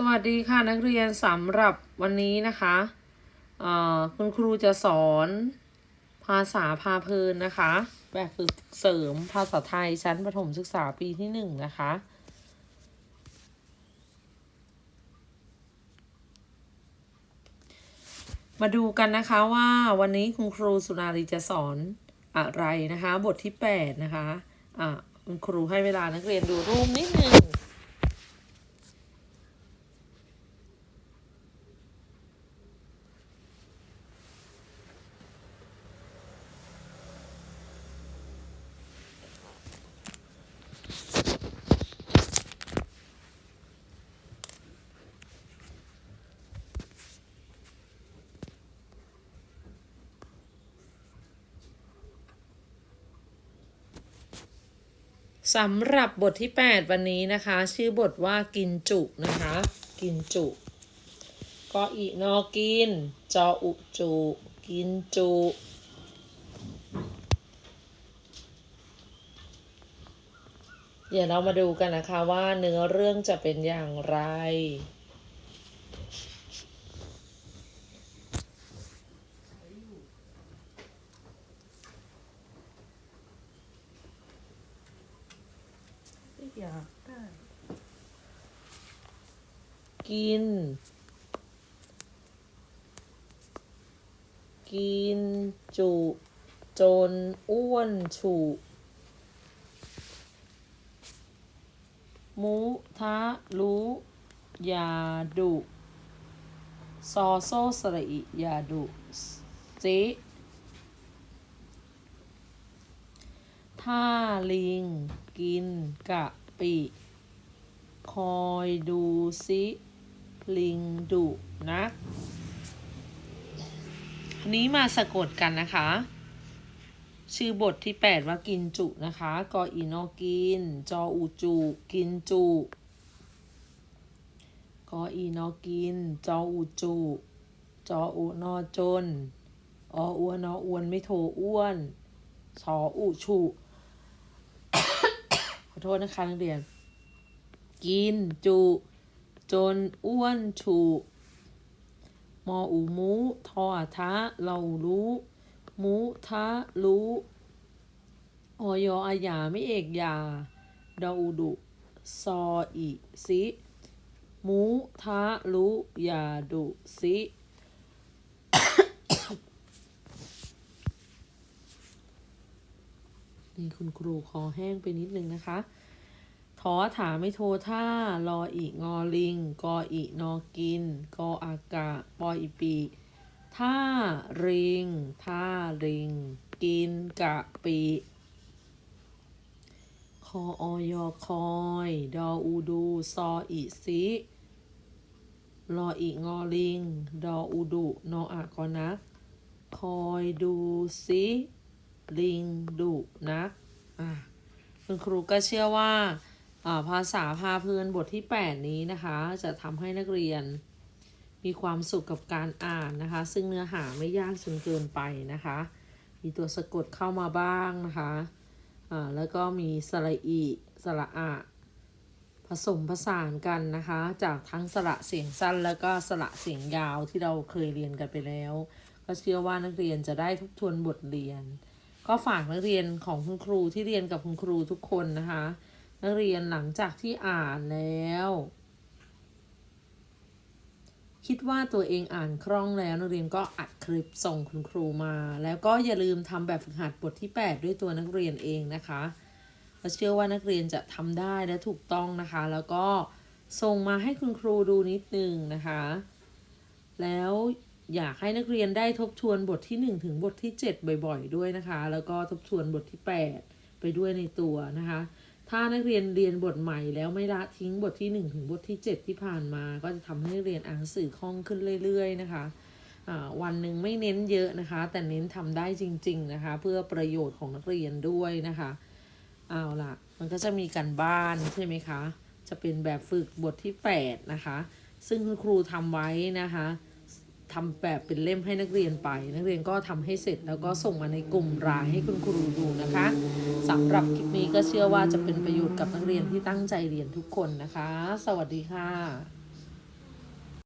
สวัสดีค่ะนักเรียนสำหรับวันนี้นะคะคุณครูจะสอนภาษาพาเพลินนะคะ แบบฝึกเสริมภาษาไทยชั้นประถมศึกษาปีที่หนึ่งนะคะ มาดูกันนะคะว่าวันนี้คุณครูสุนารีจะสอนอะไรนะคะ บทที่8นะคะ อะคุณครูให้เวลานักเรียนดูรูปนิดนึง สำหรับบทที่ 8 วันนี้นะคะ ชื่อบทว่ากินจุนะคะ กินจุกออีนอกิน จออุจุ กินจุ เดี๋ยวเรามาดูกันนะคะว่าเนื้อเรื่องจะเป็นอย่างไร อยากได้ กิน กินจุ จนอ้วนฉุ มุทะรู้ยาดุ ซอโซสระอิยาดุเจถ้าลิงกินกะ ปิ คอยดูซิลิงดุนักอันนี้มาสะกดกันนะคะ ชื่อบทที่ 8 ว่ากินจุนะคะ กออีนอกิน จออูจุ กินจุ กออีนอกิน จออูจุ จออูนอจนออ้วนออ้วนไม่โทอ้วนชออูชุ อโทษนะคะนักเรียน กินจุ จนอ้วนฉุมออูมูทออาทะเรารู้ มูทะรู้ออยอาหยาไม่เอกยาดออูดุซออีซิมูทะรู้ยาดุซิ นี่คุณครูคอแห้งไปนิดนึงนะคะ ทอถาไม่โทท่ารออีกงอลิง กออีนอกิน กออากาปออีปีท่าริงท่าริง กินกะปิคอออยอคอย ดออูดู ซออีซิรออีกงอลิง ดออูดุ นออากอนัก คอยดูซิ ลิงดุนักอะคุณครูก็เชื่อว่าอ่าภาษาพาเพลินบทที่ 8 นี้นะคะ จะทำให้นักเรียนมีความสุขกับการอ่านนะคะ ซึ่งเนื้อหาไม่ยากจนเกินไปนะคะ มีตัวสะกดเข้ามาบ้างนะคะอ่าแล้วก็มีสระอีสระอะผสมผสานกันนะคะ จากทั้งสระเสียงสั้น แล้วก็สระเสียงยาวที่เราเคยเรียนกันไปแล้ว ก็เชื่อว่านักเรียนจะได้ทบทวนบทเรียน ก็ฝากนักเรียนของคุณครูที่เรียนกับคุณครูทุกคนนะคะ นักเรียนหลังจากที่อ่านแล้ว คิดว่าตัวเองอ่านคล่องแล้ว นักเรียนก็อัดคลิปส่งคุณครูมา แล้วก็อย่าลืมทำแบบฝึกหัดบทที่ 8 ด้วยตัวนักเรียนเองนะคะก็เชื่อว่านักเรียนจะทำได้และถูกต้องนะคะ แล้วก็ส่งมาให้คุณครูดูนิดนึงนะคะ แล้ว อยากให้นักเรียนได้ทบทวนบทที่ 1 ถึงบทที่ 7 บ่อยๆ ด้วยนะคะ แล้วก็ทบทวนบทที่ 8 ไปด้วยในตัวนะคะ ถ้านักเรียนเรียนบทใหม่แล้วไม่ละทิ้งบทที่ 1 ถึงบทที่ 7 ที่ผ่านมา ก็จะทำให้นักเรียนอ่านสื่อคล่องขึ้นเรื่อย ๆ นะคะอ่าวันหนึ่งไม่เน้นเยอะนะคะ แต่เน้นทำได้จริง ๆ นะคะ เพื่อประโยชน์ของนักเรียนด้วยนะคะเอาล่ะ มันก็จะมีการบ้านใช่ไหมคะ จะเป็นแบบฝึกบทที่ 8 นะคะ ซึ่งคุณครูทำไว้นะคะ ทำแบบเป็นเล่มให้นักเรียนไป นักเรียนก็ทำให้เสร็จแล้วก็ส่งมาในกลุ่มรายให้คุณครูดูนะคะสำหรับคลิปนี้ก็เชื่อว่าจะเป็นประโยชน์กับนักเรียนที่ตั้งใจเรียนทุกคนนะคะ สวัสดีค่ะ